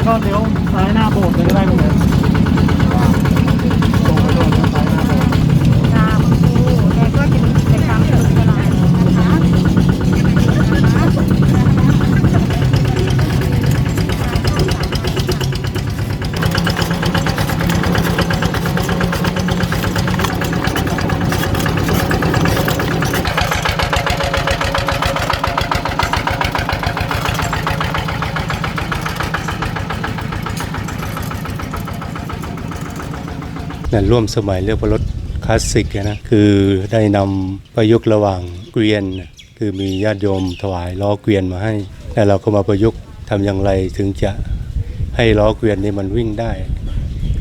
แล้วก็เลี้ยวซ้ายหน้าโบสถ์เลยก็ได้ตรงนี้ตรงไปตรงซ้ายหน้าโบสถ์ ค่ะคุณครูแล้วก็จะมีกิจกรรมสนุกสนานนะคะ นั่นร่วมสมัยเรียกว่ารถคลาสสิกนะคือได้นำประยุกต์ระหว่างเกวียน คือมีญาติโยมถวายล้อเกวียนมาให้แล้วเราก็มาประยุกต์ทำอย่างไรถึงจะให้ล้อเกวียนนี่มันวิ่งได้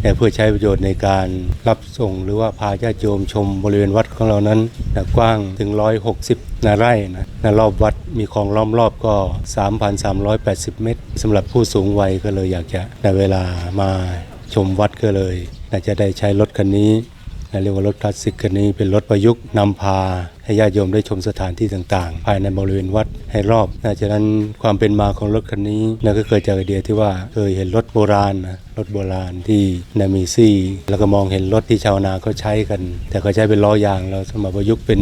แต่เพื่อใช้ประโยชน์ในการรับส่งหรือว่าพาญาติโยมชมบริเวณวัดของเรานั้นนะกว้างถึง 160 นาไร่นะนะรอบวัดมีคลองล้อมรอบก็ 3,380 เมตรสำหรับผู้สูงวัยก็เลยอยากจะในเวลามาชมวัดก็เลย น่าจะได้ใช้รถคันนี้เรียกว่ารถคลาสสิกคันนี้เป็นรถประยุกต์นำพา ให้ญาติโยมได้ชมสถานที่ต่างๆ ภายในบริเวณวัดให้รอบนะฉะนั้นความเป็นมาของรถคันนี้นะก็เกิดจากไอเดียที่ว่าเคยเห็นรถโบราณนะรถโบราณที่นามีซี่ แล้วก็มองเห็นรถที่ชาวนาเขาใช้กัน แต่เขาใช้เป็นล้อยางเราสมาประยุกต์เป็น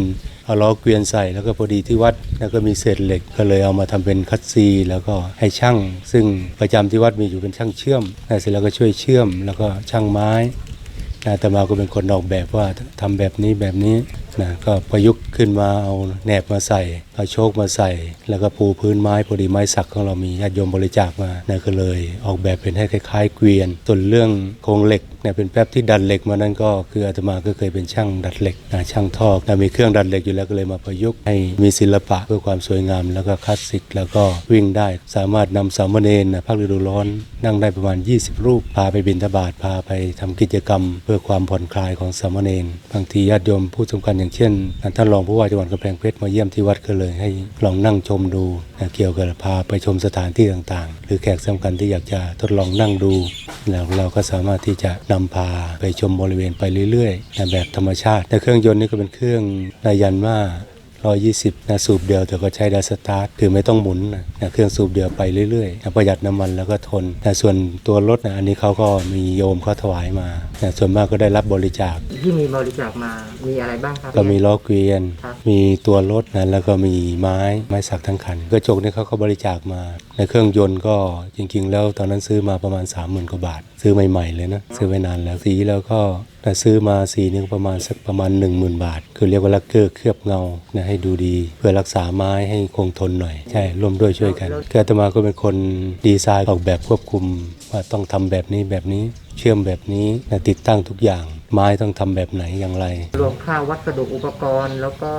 เอาล้อเกวียนใส่แล้วก็พอดีที่วัดแล้วก็มีเศษเหล็ก ก็เลยเอามาทำเป็นคัตซี แล้วก็ให้ช่างซึ่งประจำที่วัดมีอยู่เป็นช่างเชื่อมนะเสร็จแล้วก็ช่วยเชื่อม แล้วก็ช่างไม้นะอาตมาก็เป็นคนออกแบบว่าทำแบบนี้แบบนี้นะก็ประยุกต์ขึ้นมาเอาแหนบมาใส่เอาโชคมาใส่ แล้วก็ปูพื้นไม้พอดีไม้สักของเรามีญาติโยมบริจาคมานะก็เลยออกแบบเป็นให้คล้ายๆ เกวียนส่วนเรื่องโครงเหล็กเนี่ยเป็นแป๊บที่ดัดเหล็กมานั้นก็คืออาตมาก็เคยเป็นช่างดัดเหล็กนะช่างทอกนะมีเครื่องดัดเหล็กอยู่แล้วก็เลยมาประยุกต์ให้มีศิลปะเพื่อความสวยงาม แล้วก็คลาสสิกแล้วก็วิ่งได้สามารถนำสามเณรนะภาคฤดูร้อน นั่งได้ประมาณ 20 รูป พาไปบิณฑบาตพาไปทำกิจกรรม เพื่อความผ่อนคลายของสามเณรบางทีญาติโยมผู้สำคัญอย่างเช่นท่านรองผู้ว่าจังหวัดกำแพงเพชรมาเยี่ยมที่วัดก็เลยให้ลองนั่งชมดูนะเกี่ยวกับพาไปชมสถานที่ต่างๆ หรือแขกสำคัญที่อยากจะทดลองนั่งดูแล้วเราก็สามารถที่จะนำพาไปชมบริเวณไปเรื่อยๆนะแบบธรรมชาติ แต่เครื่องยนต์นี่ก็เป็นเครื่องนายันว่า120นะสูบเดียวแต่ก็ใช้ดัสตาร์ทคือไม่ต้องหมุนนะนะเครื่องสูบเดียวไปเรื่อยๆนะประหยัดน้ำมันแล้วก็ทนแต่ส่วนตัวรถนะอันนี้เขาก็มีโยมเขาถวายมานะส่วนมากก็ได้รับบริจาคที่มีบริจาคมามีอะไรบ้างครับก็มีล้อเกวียนครับมีตัวรถนะแล้วก็มีไม้ไม้สักทั้งคันกระจกนี่เขาก็บริจาคมา ในเครื่องยนต์ก็จริง ๆ แล้วตอนนั้นซื้อมาประมาณ 30,000กว่าบาท ซื้อใหม่ ๆ เลยนะซื้อไว้นานแล้วสีแล้วก็แต่ซื้อมาสีนึงประมาณสักประมาณ 10,000 บาท คือเรียกว่าลักเกอร์เคลือบเงานะให้ดูดี เพื่อรักษาไม้ให้คงทนหน่อย ใช่ร่วมด้วยช่วยกันคืออาตมาก็เป็นคนดีไซน์ออกแบบควบคุม ว่าต้องทำแบบนี้แบบนี้ เชื่อมแบบนี้นะติดตั้งทุกอย่าง ไม้ต้องทำแบบไหนอย่างไร รวมค่าวัสดุอุปกรณ์แล้วก็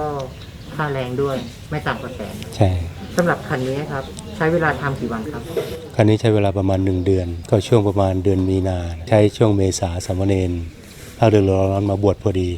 ค่าแรงด้วยไม่ต่ำกว่าแสนใช่สำหรับคันนี้ครับ ใช้เวลาทำกี่วันครับ คันนี้ใช้เวลาประมาณ 1 เดือน ก็ช่วงประมาณเดือนมีนา ใช้ช่วงเมษาสามเณรภาคเดือนร้อนมาบวชพอดี